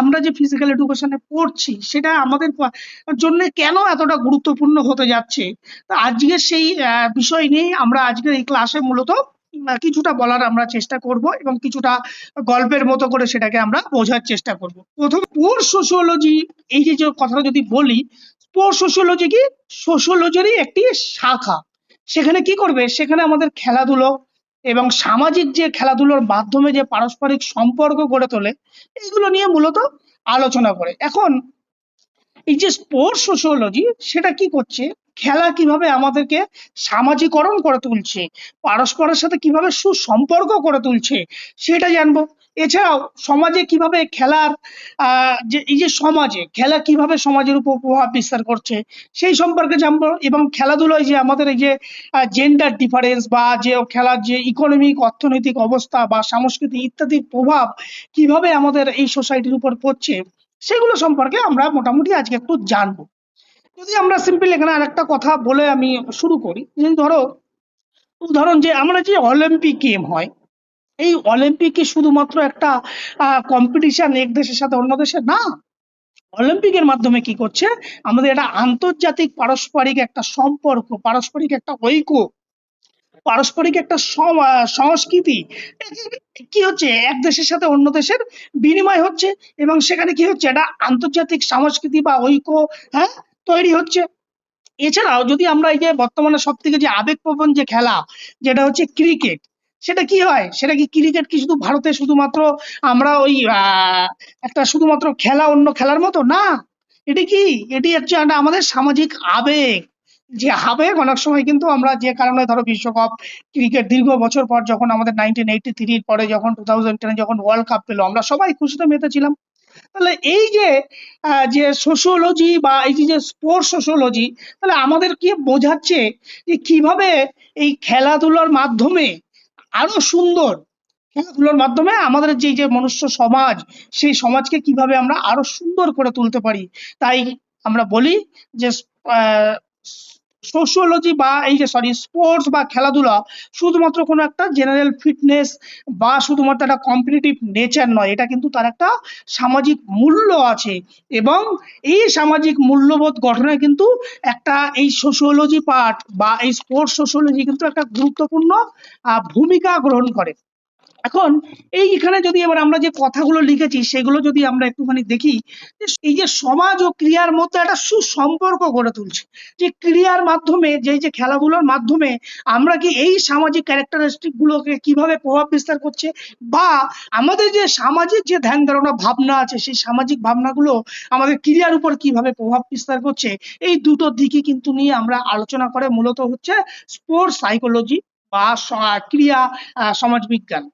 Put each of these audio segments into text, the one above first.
আমরা যে ফিজিক্যাল এডুকেশনে পড়ছি, সেটা আমাদের জন্য কেন এতটা গুরুত্বপূর্ণ হতে যাচ্ছে? তা আজকের সেই বিষয় নিয়েই আমরা আজকের এই ক্লাসে মূলত কিছুটা বলার আমরা চেষ্টা করব এবং কিছুটা গল্পের মতো করে সেটাকে আমরা বোঝার চেষ্টা করব। প্রথম স্পোর্টস সোশিওলজি এই যে কথাটা যদি বলি স্পোর্টস সোশিওলজি কি? সোশিওলজিরই একটি শাখা। সেখানে কি করবে? সেখানে আমাদের খেলাধুলো এবং সামাজিক যে খেলাধুলোর মাধ্যমে যে পারস্পরিক সম্পর্ক গড়ে তোলে এগুলো নিয়ে মূলত আলোচনা করে। এখন এই যে স্পোর্টস সোশিওলজি সেটা কি করছে? খেলা কীভাবে আমাদেরকে সামাজিকরণ করে তুলছে? পারস্পরের সাথে কীভাবে সুসম্পর্ক করে তুলছে? সেটা জানব। এছাড়াও সমাজে কীভাবে খেলার যে, এই যে সমাজে খেলা কীভাবে সমাজের উপর প্রভাব বিস্তার করছে, সেই সম্পর্কে জানব এবং খেলাধুলায় যে আমাদের এই যে জেন্ডার ডিফারেন্স বা যে খেলার যে ইকোনমিক অর্থনৈতিক অবস্থা বা সাংস্কৃতিক ইত্যাদির প্রভাব কীভাবে আমাদের এই সোসাইটির উপর পড়ছে, সেগুলো সম্পর্কে আমরা মোটামুটি আজকে একটু জানব। যদি আমরা সিম্পল এখানে আরেকটা কথা বলে আমি শুরু করি যে ধরো, উদাহরণ যে আমরা যে অলিম্পিক গেম হয় এই অলিম্পিক কি শুধুমাত্র একটা কম্পিটিশন এক দেশের সাথে অন্য দেশের না। অলিম্পিকের মাধ্যমে কি করছে? আমাদের এটা আন্তর্জাতিক পারস্পরিক একটা সম্পর্ক, পারস্পরিক একটা ঐক্য, পারস্পরিক একটা সংস্কৃতি। কি হচ্ছে? এক দেশের সাথে অন্য দেশের বিনিময় হচ্ছে এবং সেখানে কি হচ্ছে? এটা আন্তর্জাতিক সংস্কৃতি বা ঐক্য হ্যাঁ তৈরি হচ্ছে। এছাড়াও যদি আমরা এই যে বর্তমানে সব থেকে যে আবেগপ্রবণ যে খেলা, যেটা হচ্ছে ক্রিকেট সেটা কি হয়? সেটা কি ক্রিকেট কি শুধু ভারতে শুধুমাত্র আমরা ওই একটা শুধুমাত্র খেলা অন্য খেলার মতো? না। এটি কি? এটি হচ্ছে একটা আমাদের সামাজিক আবেগ। যে আবেগ অনেক সময় কিন্তু আমরা যে কারণে ধরো বিশ্বকাপ ক্রিকেট দীর্ঘ বছর পর যখন আমাদের নাইনটিন এইটি থ্রির পরে যখন টু থাউজেন্ড টেনে যখন ওয়ার্ল্ড কাপ পেল, আমরা সবাই খুশিতে মেতেছিলাম তাহলে এই যে যে সোশিওলজি বা এই যে স্পোর্টস সোশিওলজি তাহলে আমাদের কি বোঝাচ্ছে যে কীভাবে এই খেলাধুলার মাধ্যমে আরও সুন্দর খেলাধুলার মাধ্যমে আমাদের যে যে মনুষ্য সমাজ, সেই সমাজকে কীভাবে আমরা আরও সুন্দর করে তুলতে পারি, তাই আমরা বলি যে সোশিওলজি বা এই যে সরি স্পোর্টস বা খেলাধুলা শুধুমাত্র কোনো একটা জেনারেল ফিটনেস বা শুধুমাত্র একটা কম্পিটিটিভ নেচার নয়, এটা কিন্তু তার একটা সামাজিক মূল্য আছে এবং এই সামাজিক মূল্যবোধ গঠনে কিন্তু একটা এই সোশিওলজি পার্ট বা এই স্পোর্টস সোশিওলজি কিন্তু একটা গুরুত্বপূর্ণ ভূমিকা গ্রহণ করে। এখন এই এখানে যদি এবার আমরা যে কথাগুলো লিখেছি, সেগুলো যদি আমরা একটুখানি দেখি এই যে সমাজ ও ক্রিয়ার মধ্যে একটা সুসম্পর্ক গড়ে তুলছে। যে ক্রিয়ার মাধ্যমে, যে যে খেলাগুলোর মাধ্যমে আমরা কি এই সামাজিক ক্যারেক্টারিস্টিক গুলোকে কীভাবে প্রভাব বিস্তার করছে? বা আমাদের যে সামাজিক যে ধ্যান ধারণা, ভাবনা আছে, সেই সামাজিক ভাবনাগুলো আমাদের ক্রিয়ার উপর কীভাবে প্রভাব বিস্তার করছে? এই দুটো দিকে কিন্তু নিয়ে আমরা আলোচনা করে মূলত হচ্ছে স্পোর্টস সাইকোলজি বা ক্রিয়া সমাজবিজ্ঞান।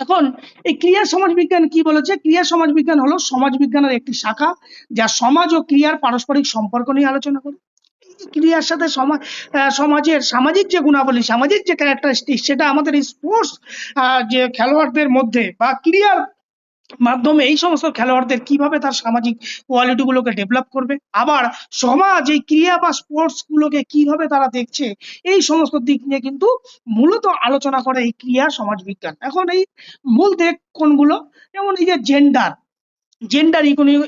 এখন এই ক্রিয়া সমাজবিজ্ঞান কি বলেছে? ক্রিয়া সমাজবিজ্ঞান হলো সমাজবিজ্ঞানের একটি শাখা যা সমাজ ও ক্রিয়ার পারস্পরিক সম্পর্ক নিয়ে আলোচনা করে। ক্রিয়ার সাথে সমাজ সমাজের সামাজিক যে গুণাবলী, সামাজিক যে ক্যারেক্টারিস্টিক সেটা আমাদের স্পোর্টস যে খেলোয়াড়দের মধ্যে বা ক্রিয়ার মাধ্যমে এই সমস্ত খেলোয়াড়দের কীভাবে তার সামাজিক কোয়ালিটি গুলোকে ডেভেলপ করবে? আবার সমাজ এই ক্রিয়া বা স্পোর্টস গুলোকে কীভাবে তারা দেখছে? এই সমস্ত দিক নিয়ে কিন্তু মূলত আলোচনা করে এই ক্রিয়া সমাজ বিজ্ঞান এখন এই মূল দেখ কোনগুলো? যেমন এই যে জেন্ডার জেন্ডার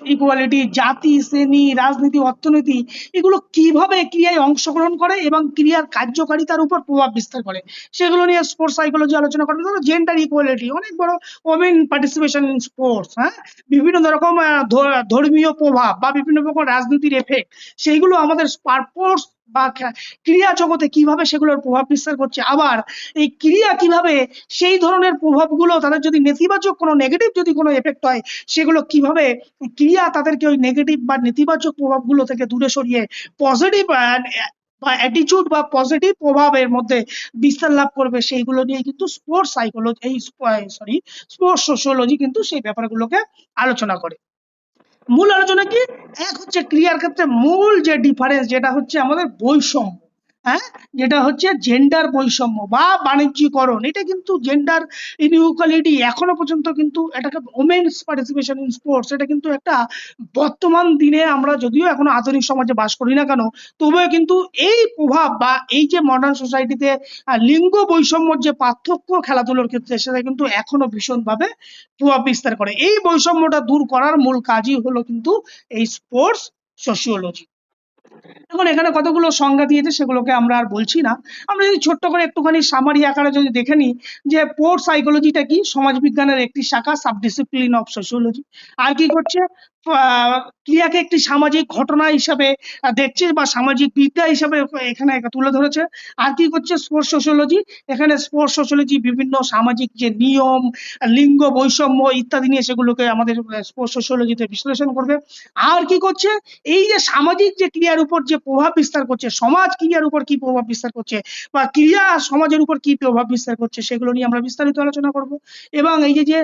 ইকুয়ালিটি জাতি, শ্রেণি, রাজনীতি, অর্থনীতি, এগুলো কীভাবে ক্রিয়ায় অংশগ্রহণ করে এবং ক্রিয়ার কার্যকারিতার উপর প্রভাব বিস্তার করে? সেগুলো নিয়ে স্পোর্টস সাইকোলজি আলোচনা করবে। ধরো জেন্ডার ইকুয়ালিটি অনেক বড় ওমেন পার্টিসিপেশন ইন স্পোর্টস হ্যাঁ? বিভিন্ন রকম ধর্মীয় প্রভাব বা বিভিন্ন রকম রাজনীতির এফেক্ট সেইগুলো আমাদের স্পোর্টস বা ক্রিয়া জগতে কীভাবে সেগুলোর প্রভাব বিস্তার করছে? আবার এই ক্রিয়া কীভাবে সেই ধরনের প্রভাবগুলো তাদের যদি নেতিবাচক কোনো নেগেটিভ যদি কোনো এফেক্ট হয়, সেগুলো কীভাবে ক্রিয়া তাদেরকে ওই নেগেটিভ বা নেতিবাচক প্রভাবগুলো থেকে দূরে সরিয়ে পজিটিভ বা অ্যাটিটিউড বা পজিটিভ প্রভাবের মধ্যে বিস্তার লাভ করবে, সেইগুলো নিয়ে কিন্তু স্পোর্টস সাইকোলজি এই সরি স্পোর্টস সোশিওলজি কিন্তু সেই ব্যাপারগুলোকে আলোচনা করে। মূল আলোচনা কি? এক হচ্ছে ক্রিয়ার ক্ষেত্রে মূল যে ডিফারেন্স যেটা হচ্ছে আমাদের বৈষম্য। হ্যাঁ? যেটা হচ্ছে জেন্ডার বৈষম্য বা বাণিজ্যিকরণ। এটা কিন্তু জেন্ডার ইনইকুয়ালিটি এখনও পর্যন্ত কিন্তু এটাকে ওমেন্স পার্টিসিপেশন ইন স্পোর্টস এটা কিন্তু একটা বর্তমান দিনে আমরা যদিও এখনও আধুনিক সমাজে বাস করি না কেন, তবুও কিন্তু এই প্রভাব বা এই যে মডার্ন সোসাইটিতে লিঙ্গ বৈষম্যর যে পার্থক্য খেলাধুলোর ক্ষেত্রে, সেটা কিন্তু এখনও ভীষণভাবে প্রভাব বিস্তার করে। এই বৈষম্যটা দূর করার মূল কাজই হলো কিন্তু এই স্পোর্টস সোশিওলজি এখন এখানে কতগুলো সংজ্ঞা দিয়েছে, সেগুলোকে আমরা আর বলছি না। আমরা যদি ছোট্ট করে একটুখানি সামারি আকারে যদি দেখে নিই, যে পোর সাইকোলজিটা কি? সমাজবিজ্ঞানের একটি শাখা সাবডিসিপ্লিন অফ সোশিওলজি আর কি করছে? ক্রিয়াকে একটি সামাজিক ঘটনা হিসাবে দেখছে বা সামাজিক বিদ্যা হিসাবে এখানে তুলে ধরেছে। আর কি করছে? স্পোর্টস সোশিওলজি এখানে স্পোর্টস সোশিওলজি বিভিন্ন সামাজিক যে নিয়ম, লিঙ্গ বৈষম্য ইত্যাদি নিয়ে সেগুলোকে আমাদের স্পোর্টস সোশিওলজিতে বিশ্লেষণ করবে। আর কি করছে? এই যে সামাজিক যে ক্রিয়ার উপর যে প্রভাব বিস্তার করছে, সমাজ ক্রিয়ার উপর কি প্রভাব বিস্তার করছে বা ক্রিয়া সমাজের উপর কি প্রভাব বিস্তার করছে সেগুলো নিয়ে আমরা বিস্তারিত আলোচনা করব। এবং এই যে যে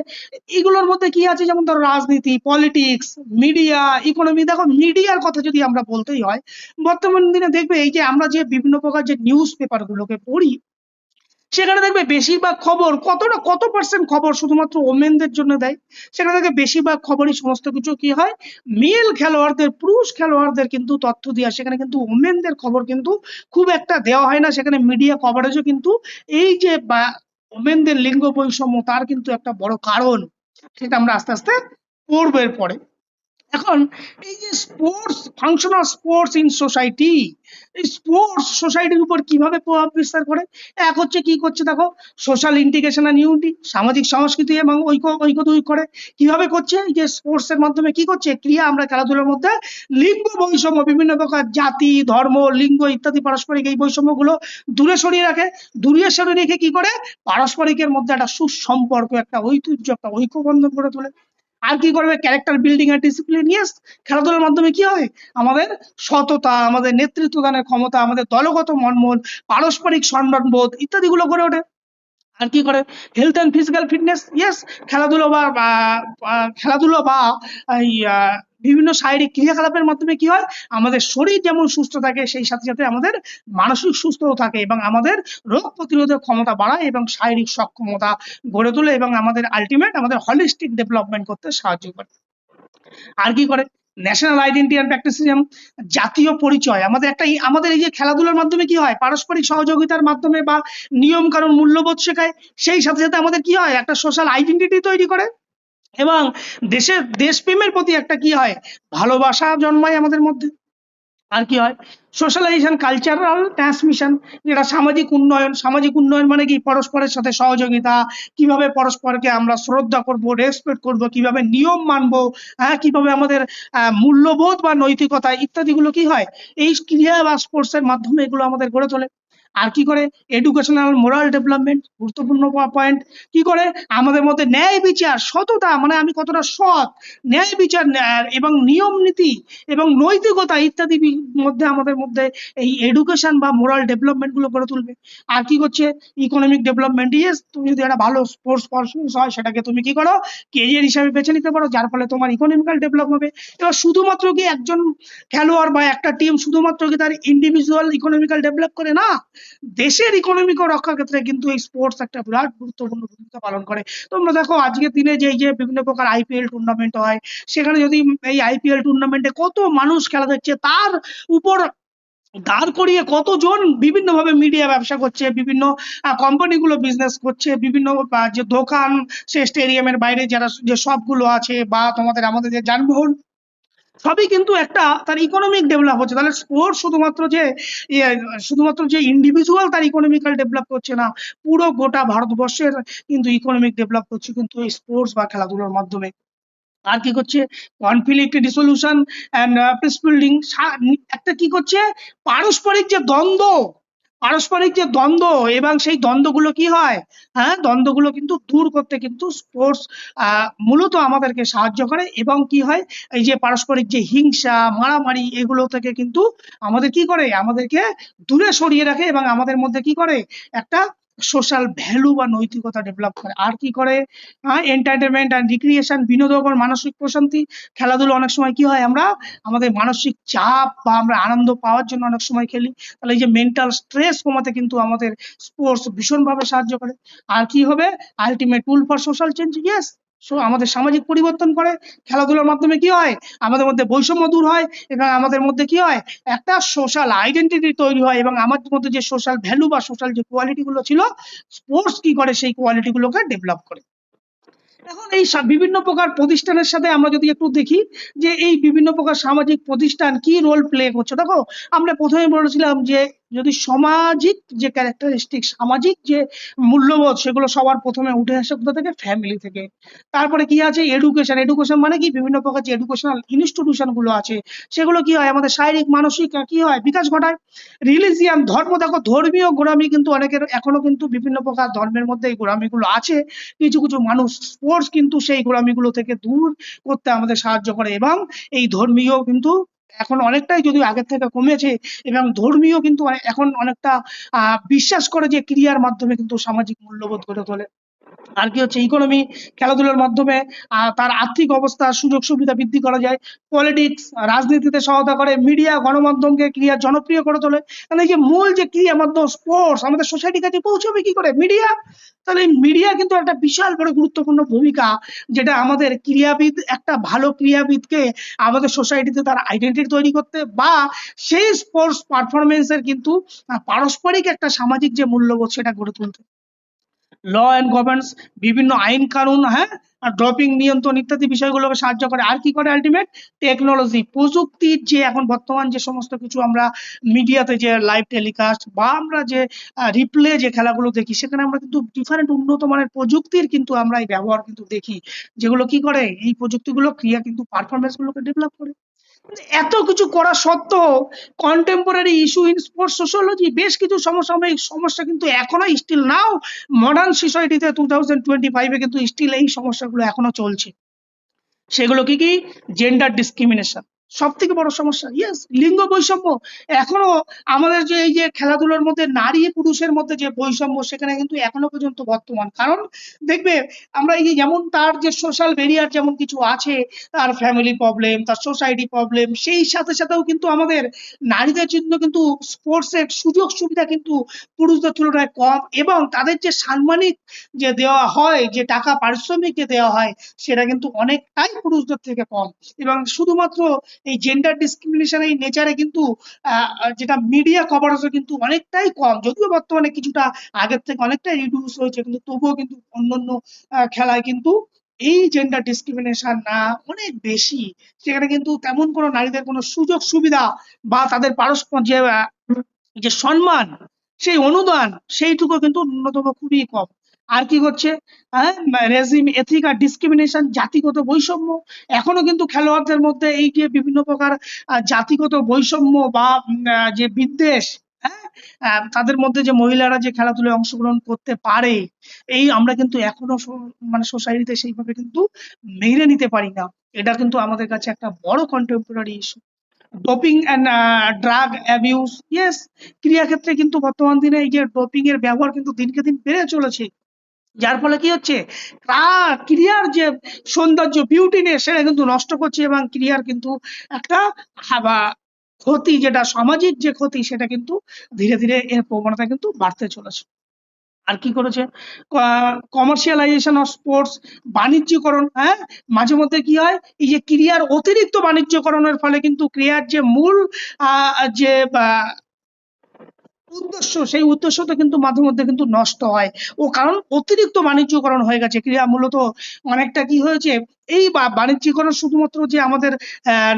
এগুলোর মধ্যে কি আছে? যেমন ধরো রাজনীতি পলিটিক্স মিডিয়া ইকোনমি দেখো মিডিয়ার কথা যদি আমরা বলতেই হয়, বর্তমান দিনে দেখবে এই যে আমরা যে বিভিন্ন প্রকার যে নিউজ পেপার গুলোকে পড়ি, সেখানে দেখবে বেশিরভাগ খবর কতটা, কত পার্সেন্ট খবর শুধুমাত্র ওমেনদের জন্য দেয়? সেখানে দেখবে বেশিরভাগ খবরই সমস্ত কিছু কি হয়? মেল খেলোয়াড়দের, পুরুষ খেলোয়াড়দের কিন্তু তথ্য দেওয়া, সেখানে কিন্তু ওমেনদের খবর কিন্তু খুব একটা দেওয়া হয় না, সেখানে মিডিয়া কভারেজও কিন্তু এই যে বা ওমেনদের লিঙ্গ বৈষম্য, তার কিন্তু একটা বড় কারণ, সেটা আমরা আস্তে আস্তে পড়ব এরপরে। এখন এই যে sports function of sports in society sports সোসাইটির উপর কীভাবে প্রভাব বিস্তার করে? এক হচ্ছে কি করছে দেখো সোশ্যাল ইন্টিগ্রেশন অ্যান্ড ইউনিটি সামাজিক সংস্কৃতি এবং ঐক্য ঐক্য দুই করে। কীভাবে করছে? যে স্পোর্টস এর মাধ্যমে কি করছে? ক্রিয়া আমরা খেলাধুলার মধ্যে লিঙ্গ বৈষম্য, বিভিন্ন প্রকার জাতি, ধর্ম, লিঙ্গ ইত্যাদি পারস্পরিক এই বৈষম্যগুলো দূরে সরিয়ে রাখে। দূরে সরিয়ে রেখে কি করে? পারস্পরিকের মধ্যে একটা সুসম্পর্ক, একটা ঐতিহ্য, একটা ঐক্যবন্ধন করে তোলে। আর কি করবে? ক্যারেক্টার বিল্ডিং আর ডিসিপ্লিন ইয়েস খেলাধুলার মাধ্যমে কি হয় আমাদের সততা, আমাদের নেতৃত্ব দানের ক্ষমতা, আমাদের দলগত মনমন পারস্পরিক সম্মানবোধ ইত্যাদি গুলো গড়ে ওঠে। আর কি করে? Health and physical fitness yes খেলাধুলো বা খেলাধুলো বা বিভিন্ন শারীরিক ক্রিয়াকলাপের মাধ্যমে কি হয়? আমাদের শরীর যেমন সুস্থ থাকে, সেই সাথে সাথে আমাদের মানসিক সুস্থও থাকে এবং আমাদের রোগ প্রতিরোধের ক্ষমতা বাড়ায় এবং শারীরিক সক্ষমতা গড়ে তোলে এবং আমাদের আলটিমেট আমাদের হলিস্টিক ডেভেলপমেন্ট করতে সাহায্য করে। আর কি করে? ন্যাশনাল আইডেন্টি অ্যান্ড প্র্যাকটিসিজম জাতীয় পরিচয়, আমাদের একটা আমাদের এই যে খেলাধুলার মাধ্যমে কি হয়? পারস্পরিক সহযোগিতার মাধ্যমে বা নিয়ম কারণ মূল্যবোধ শেখায়, সেই সাথে সাথে আমাদের কি হয়? একটা সোশ্যাল আইডেন্টিটি তৈরি করে। এবং দেশের দেশপ্রেমের প্রতি একটা কি হয়? ভালোবাসা জন্মায় আমাদের মধ্যে। আর কি হয়? সোশ্যালাইজেশন কালচারাল ট্রান্সমিশন যেটা সামাজিক উন্নয়ন সামাজিক উন্নয়ন মানে কি? পরস্পরের সাথে সহযোগিতা, কীভাবে পরস্পরকে আমরা শ্রদ্ধা করব রেসপেক্ট করব, কীভাবে নিয়ম মানবো হ্যাঁ কীভাবে আমাদের মূল্যবোধ বা নৈতিকতা ইত্যাদিগুলো কি হয়? এই ক্রিয়া বা স্পোর্টস এর মাধ্যমে এগুলো আমাদের গড়ে তোলে। আর কি করে? এডুকেশনাল মোরাল ডেভেলপমেন্ট গুরুত্বপূর্ণ পয়েন্ট কি করে? আমাদের মধ্যে ন্যায় বিচার, সততা মানে আমি কতটা সৎ। ন্যায় বিচার এবং নিয়ম নীতি, এবং নৈতিকতা ইত্যাদি মধ্যে আমাদের মধ্যে এই এডুকেশন বা মোরাল ডেভেলপমেন্টগুলো গড়ে তুলবে। আর কি করছে? ইকোনমিক ডেভেলপমেন্ট ইয়েস তুমি যদি একটা ভালো স্পোর্টস পারসন হয়, সেটাকে তুমি কি করো? কেরিয়ার হিসাবে বেছে নিতে পারো, যার ফলে তোমার ইকোনমিক্যাল ডেভেলপ হবে। এবার শুধুমাত্র কি একজন খেলোয়াড় বা একটা টিম শুধুমাত্র কি তার ইন্ডিভিজুয়াল ইকোনমিক্যাল ডেভেলপ করে না? দেশের ইকোনমিক রক্ষার ক্ষেত্রে কিন্তু এই স্পোর্টস একটা বিরাট গুরুত্বপূর্ণ ভূমিকা পালন করে। তোমরা দেখো, আজকের দিনে যে যে বিভিন্ন প্রকার আইপিএল টুর্নামেন্ট হয়, সেখানে যদি এই আইপিএল টুর্নামেন্টে কত মানুষ খেলা দেখছে, তার উপর দাঁড় করিয়ে কতজন বিভিন্ন ভাবে মিডিয়া ব্যবসা করছে, বিভিন্ন কোম্পানিগুলো বিজনেস করছে, বিভিন্ন যে দোকান, সে স্টেডিয়ামের বাইরে যারা, যে সবগুলো আছে বা তোমাদের আমাদের যে যানবাহন সবই কিন্তু একটা তার ইকোনমিক ডেভেলপ হচ্ছে। তাহলে স্পোর্টস শুধুমাত্র যে শুধুমাত্র যে ইন্ডিভিজুয়াল তার ইকোনমিক্যাল ডেভেলপ করছে না, পুরো গোটা ভারতবর্ষের কিন্তু ইকোনমিক ডেভেলপ করছে কিন্তু এই স্পোর্টস বা খেলাধুলোর মাধ্যমে। আর কি করছে? Conflict resolution and peace building একটা কি করছে? পারস্পরিক যে দ্বন্দ্ব পারস্পরিক যে দ্বন্দ্ব এবং সেই দ্বন্দ্বগুলো কি হয়? হ্যাঁ দ্বন্দ্বগুলো কিন্তু দূর করতে কিন্তু স্পোর্টস মূলত আমাদেরকে সাহায্য করে এবং কি হয়? এই যে পারস্পরিক যে হিংসা, মারামারি এগুলো থেকে কিন্তু আমাদের কি করে? আমাদেরকে দূরে সরিয়ে রাখে এবং আমাদের মধ্যে কি করে? একটা সোশ্যাল ভ্যালু বা নৈতিকতা ডেভেলপ করে। আর কি করে? এন্টারটেনমেন্ট অ্যান্ড রিক্রিয়েশন বিনোদন মানসিক প্রশান্তি। খেলাধুলো অনেক সময় কি হয় আমরা, আমাদের মানসিক চাপ বা আমরা আনন্দ পাওয়ার জন্য অনেক সময় খেলি। তাহলে এই যে মেন্টাল স্ট্রেস কমাতে কিন্তু আমাদের স্পোর্টস ভীষণভাবে সাহায্য করে। আর কি হবে? Ultimate tool for social change yes আমাদের সামাজিক পরিবর্তন করে খেলাধুলার মাধ্যমে কি হয়? আমাদের মধ্যে বৈষম্য দূর হয় এবং আমাদের মধ্যে কি হয়? একটা সোশ্যাল আইডেন্টিটি তৈরি হয় এবং আমাদের মধ্যে যে সোশ্যাল ভ্যালু বা সোশ্যাল যে কোয়ালিটি গুলো ছিল স্পোর্টস কি করে? সেই কোয়ালিটি গুলোকে ডেভেলপ করে। এখন এই বিভিন্ন প্রকার প্রতিষ্ঠানের সাথে আমরা যদি একটু দেখি যে এই বিভিন্ন প্রকার সামাজিক প্রতিষ্ঠান কি রোল প্লে করছে। দেখো, আমরা প্রথমে বলেছিলাম যে যদি সামাজিক যে ক্যারেক্টারিস্টিক সামাজিক যে মূল্যবোধ, সেগুলো সবার প্রথমে উঠে আসে কোথা থেকে? ফ্যামিলি থেকে। তারপরে কি আছে? এডুকেশন এডুকেশন মানে কি? বিভিন্ন প্রকার যে এডুকেশনাল ইনস্টিটিউশনগুলো আছে, সেগুলো কি হয়? আমাদের শারীরিক, মানসিক কি হয়? বিকাশ ঘটায়। রিলিজিয়ান ধর্ম, দেখো, ধর্মীয় গোড়ামি কিন্তু অনেকের, এখনও কিন্তু বিভিন্ন প্রকার ধর্মের মধ্যে এই গোড়ামিগুলো আছে। কিছু কিছু মানুষ স্পোর্টস কিন্তু সেই গোড়ামিগুলো থেকে দূর করতে আমাদের সাহায্য করে এবং এই ধর্মীয় কিন্তু এখন অনেকটাই যদিও আগের থেকে কমেছে এবং ধর্মীয় কিন্তু এখন অনেকটা বিশ্বাস করে যে ক্রিয়ার মাধ্যমে কিন্তু সামাজিক মূল্যবোধ গড়ে তোলে। আর কি হচ্ছে ইকোনমি খেলাধুলার মাধ্যমে তার আর্থিক অবস্থা, সুযোগ সুবিধা বৃদ্ধি করা যায় পলিটিক্স রাজনীতিতে সহায়তা করে মিডিয়া গণমাধ্যমকে ক্রিয়া জনপ্রিয় করে তোলে। মানে এই যে মূল যে ক্রিয়া মাধ্যম স্পোর্টস আমাদের সোসাইটির কাছে পৌঁছবে কি করে? মিডিয়া তাহলে এই মিডিয়া কিন্তু একটা বিশাল বড় গুরুত্বপূর্ণ ভূমিকা, যেটা আমাদের ক্রীড়াবিদ একটা ভালো ক্রীড়াবিদকে আমাদের সোসাইটিতে তার আইডেন্টিটি তৈরি করতে বা সেই স্পোর্টস পারফরমেন্সের কিন্তু পারস্পরিক একটা সামাজিক যে মূল্যবোধ, সেটা গড়ে তুলতে। ল অ্যান্ড গভর্নেন্স বিভিন্ন আইন কানুন হ্যাঁ? ড্রপিং নিয়ন্ত্রণ ইত্যাদি বিষয়গুলোকে সাহায্য করে। আর কি করে আলটিমেট টেকনোলজি প্রযুক্তির যে এখন বর্তমান যে সমস্ত কিছু আমরা মিডিয়াতে যে লাইভ টেলিকাস্ট বা আমরা যে রিপ্লে যে খেলাগুলো দেখি, সেখানে আমরা কিন্তু ডিফারেন্ট উন্নত মানের প্রযুক্তির কিন্তু আমরা এই ব্যবহার কিন্তু দেখি। যেগুলো কি করে? এই প্রযুক্তিগুলো ক্রিয়া কিন্তু পারফরমেন্স গুলোকে ডেভেলপ করে। এত কিছু করা সত্ত্বেও contemporary issue in sports sociology বেশ কিছু সমসাময়িক সমস্যা কিন্তু এখনও স্টিল নাও মডার্ন সোসাইটিতে টু থাউজেন্ড টোয়েন্টি ফাইভে কিন্তু স্টিল এই সমস্যাগুলো এখনও চলছে। সেগুলো কি কি? জেন্ডার ডিসক্রিমিনেশন সব থেকে বড় সমস্যা। ইয়েস লিঙ্গ বৈষম্য। এখনও আমাদের যে এই যে খেলাধুলার মধ্যে নারী পুরুষের মধ্যে যে বৈষম্য, সেখানে কিন্তু এখনও পর্যন্ত বর্তমান। কারণ দেখবে, আমরা এই যেমন তার যে সোশ্যাল ব্যারিয়ার যেমন কিছু আছে, তার ফ্যামিলি প্রবলেম তার সোসাইটি প্রবলেম সেই সাথে সাথেও কিন্তু আমাদের নারীদের জন্য কিন্তু স্পোর্টস এর সুযোগ সুবিধা কিন্তু পুরুষদের তুলনায় কম এবং তাদের যে সাম্মানিক যে দেওয়া হয়, যে টাকা পারিশ্রমিক যে দেওয়া হয়, সেটা কিন্তু অনেকটাই পুরুষদের থেকে কম। এবং শুধুমাত্র এই জেন্ডার ডিসক্রিমিনেশন এই নেচারে কিন্তু যেটা মিডিয়া কভারেজও কিন্তু অনেকটাই কম। যদিও বর্তমানে কিছুটা আগের থেকে অনেকটাই রিডিউস হয়েছে, কিন্তু তবুও কিন্তু অন্যান্য খেলায় কিন্তু এই জেন্ডার ডিসক্রিমিনেশন না অনেক বেশি। সেখানে কিন্তু তেমন কোনো নারীদের কোনো সুযোগ সুবিধা বা তাদের পারস্পর যে সম্মান, সেই অনুদান, সেইটুকু কিন্তু ন্যূনতম খুবই কম। আর কি হচ্ছে হ্যাঁ? রেজিম, এথিক ডিসক্রিমিনেশন, জাতিগত বৈষম্য। এখনও কিন্তু খেলোয়াড়দের মধ্যে এই যে বিভিন্ন প্রকার জাতিগত বৈষম্য বা যে বিদ্বেষ হ্যাঁ? তাদের মধ্যে যে মহিলারা যে খেলাধুলায় অংশগ্রহণ করতে পারে, এই আমরা কিন্তু এখনও মানে সোসাইটিতে সেইভাবে কিন্তু মেনে নিতে পারি না। এটা কিন্তু আমাদের কাছে একটা বড় contemporary issue doping and drug abuse yes ক্রীড়াক্ষেত্রে কিন্তু বর্তমান দিনে এই যে ডোপিং এর ব্যবহার কিন্তু দিনকে দিন বেড়ে চলেছে। যার ফলে কি হচ্ছে? ক্রা- ক্রিয়ার যে সৌন্দর্য বিউটিনেস সেটা কিন্তু নষ্ট করছে এবং ক্রিয়ার কিন্তু একটা হাবা- ক্ষতি, যেটা সামাজিক যে ক্ষতি, সেটা কিন্তু ধীরে ধীরে এর প্রবণতা কিন্তু বাড়তে চলেছে। আর কি করেছে? কমার্শিয়ালাইজেশন অফ স্পোর্টস বাণিজ্যকরণ হ্যাঁ? মাঝে মধ্যে কি হয়? এই যে ক্রিয়ার অতিরিক্ত বাণিজ্যকরণের ফলে কিন্তু ক্রিয়ার যে মূল যে উদ্দেশ্য, সেই উদ্দেশ্যটা কিন্তু মাঝে মধ্যে কিন্তু নষ্ট হয়। ও কারণ অতিরিক্ত বাণিজ্যকরণ হয়ে গেছে। ক্রিয়া মূলত অনেকটা কি হয়েছে? এই বাণিজ্যিকরণ শুধুমাত্র যে আমাদের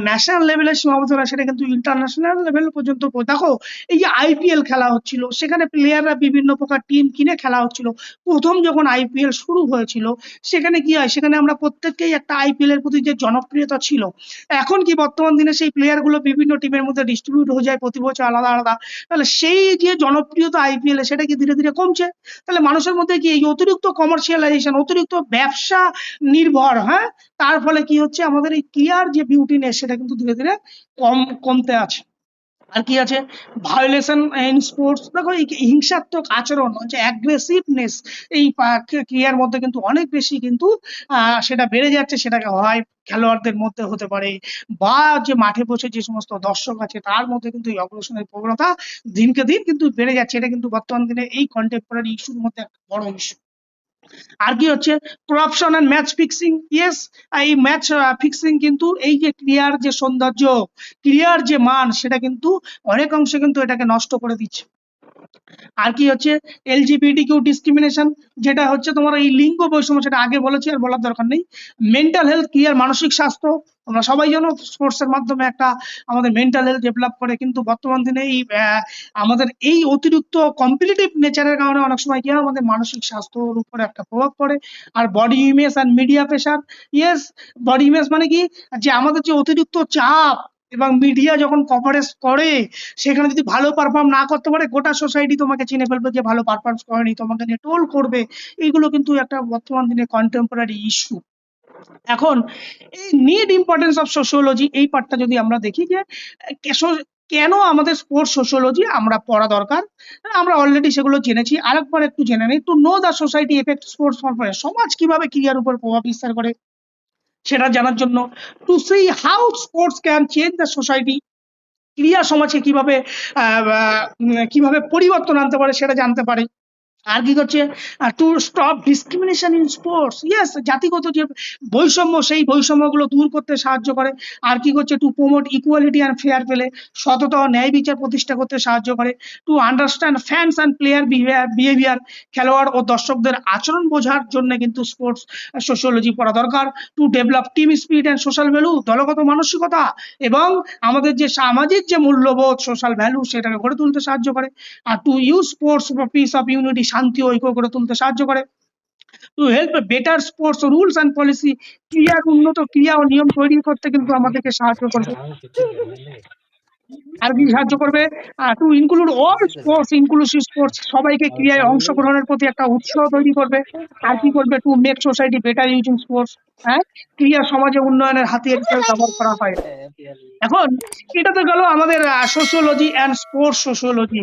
ন্যাশনাল লেভেলে সীমাবদ্ধ না সেটা কিন্তু ইন্টারন্যাশনাল লেভেল পর্যন্ত দেখো, এই যে আইপিএল খেলা হচ্ছিল, সেখানে প্লেয়াররা বিভিন্ন প্রকার টিম কিনে খেলা হচ্ছিল। প্রথম যখন আইপিএল শুরু হয়েছিল, সেখানে কি হয়? সেখানে আমরা প্রত্যেককেই একটা আইপিএল এর প্রতি যে জনপ্রিয়তা ছিল, এখন কি বর্তমান দিনে সেই প্লেয়ারগুলো বিভিন্ন টিমের মধ্যে ডিস্ট্রিবিউট হয়ে যায়, প্রতি বছর আলাদা আলাদা। তাহলে সেই যে জনপ্রিয়তা আইপিএল সেটা কি ধীরে ধীরে কমছে? তাহলে মানুষের মধ্যে কি এই অতিরিক্ত কমার্শিয়ালাইজেশন অতিরিক্ত ব্যবসা নির্ভর হ্যাঁ? তার ফলে কি হচ্ছে? আমাদের এই ক্লিয়ার যে বিউটিনেস সেটা কিন্তু ধীরে ধীরে কম, কমতে আছে। আর কি আছে? ভায়োলেশন ইন স্পোর্টস দেখো এই হিংসাত্মক আচরণ যে অ্যাগ্রেসিভনেস এই ক্রিয়ার মধ্যে কিন্তু অনেক বেশি কিন্তু সেটা বেড়ে যাচ্ছে, সেটাকে হয় খেলোয়াড়দের মধ্যে হতে পারে বা যে মাঠে বসে যে সমস্ত দর্শক আছে, তার মধ্যে কিন্তু এই অগ্রসনের প্রবণতা দিনকে দিন কিন্তু বেড়ে যাচ্ছে। এটা কিন্তু বর্তমান দিনে এই কন্টেম্পোরারি ইস্যুর মধ্যে একটা বড় ইস্যু আর কি হচ্ছে? Corruption and match fixing yes এই ম্যাচ ফিক্সিং কিন্তু এই যে ক্রিয়ার যে সৌন্দর্য ক্রিয়ার যে মান, সেটা কিন্তু অনেক অংশে কিন্তু এটাকে নষ্ট করে দিচ্ছে। আর কি হচ্ছে? এলজিবিটি কিউ ডিসক্রিমিনেশন যেটা হচ্ছে তোমার এই লিঙ্গ বৈষম্য সেটা আগে বলেছি, আর বলার দরকার নেই। মেন্টাল হেলথ ক্লিয়ার মানসিক স্বাস্থ্য, আমরা সবাই জানো স্পোর্টস এর মাধ্যমে একটা আমাদের মেন্টাল হেলথ ডেভেলপ করে, কিন্তু বর্তমান দিনে এই আমাদের এই অতিরিক্ত কম্পিটিটিভ নেচারের কারণে অনেক সময় কি আমাদের মানসিক স্বাস্থ্যর উপরে একটা প্রভাব পড়ে। আর বডি ইমেজ আর media pressure yes body image মানে কি? যে আমাদের যে অতিরিক্ত চাপ এবং মিডিয়া যখন কভারেজ করে, সেখানে যদি ভালো পারফর্ম না করতে পারে, গোটা সোসাইটি তোমাকে চিনে ফেলবে যে ভালো পারফরমেন্স করেনি, তোমাকে নিয়ে টোল করবে। এইগুলো কিন্তু একটা বর্তমান দিনে কন্টেম্পোরারি ইস্যু এখন, এই নিড ইম্পর্টেন্স অফ সোশিওলজি এই পার্টটা যদি আমরা দেখি যে কেন আমাদের স্পোর্টস সোশিওলজি আমরা পড়া দরকার? আমরা অলরেডি সেগুলো জেনেছি। আরেকবার একটু জেনে নিই। To know the society effect sports সমাজ কীভাবে ক্রিয়ার উপর প্রভাব বিস্তার করে সেটা জানার জন্য to see how sports can change the society ক্রিয়া সমাজকে কীভাবে কীভাবে পরিবর্তন আনতে পারে সেটা জানতে পারে। আর কি করছে? To stop discrimination in sports yes জাতিগত যে বৈষম্য, সেই বৈষম্যগুলো দূর করতে সাহায্য করে। আর কি করছে? To promote equality and fair play সততা ন্যায় বিচার প্রতিষ্ঠা করতে সাহায্য করে। To understand fans and player behaviour খেলোয়াড় ও দর্শকদের আচরণ বোঝার জন্য কিন্তু স্পোর্টস সোশিওলজি পড়া দরকার। To develop team spirit and social value দলগত মানসিকতা এবং আমাদের যে সামাজিক যে মূল্যবোধ সোশ্যাল ভ্যালু সেটাকে গড়ে তুলতে সাহায্য করে। আর to use sports peace of unity শান্তি ঐক্য গড়ে তুলতে সাহায্য করে। To help better sports rules and policy ক্রিয়ার উন্নত ক্রিয়া ও নিয়ম তৈরি করতে কিন্তু আমাদেরকে সাহায্য করবে। আর কি সাহায্য করবে? To include all sports inclusive sports সবাইকে ক্রিয়ায় অংশগ্রহণের প্রতি একটা উৎসাহ তৈরি করবে। আর কি করবে? To make society better using sports হ্যাঁ? ক্রিয়া সমাজে উন্নয়নের হাতিয়ার হিসেবে ব্যবহার করা হয়। এখন, এটা তো গেল আমাদের সোশিওলজি অ্যান্ড স্পোর্টস সোশিওলজি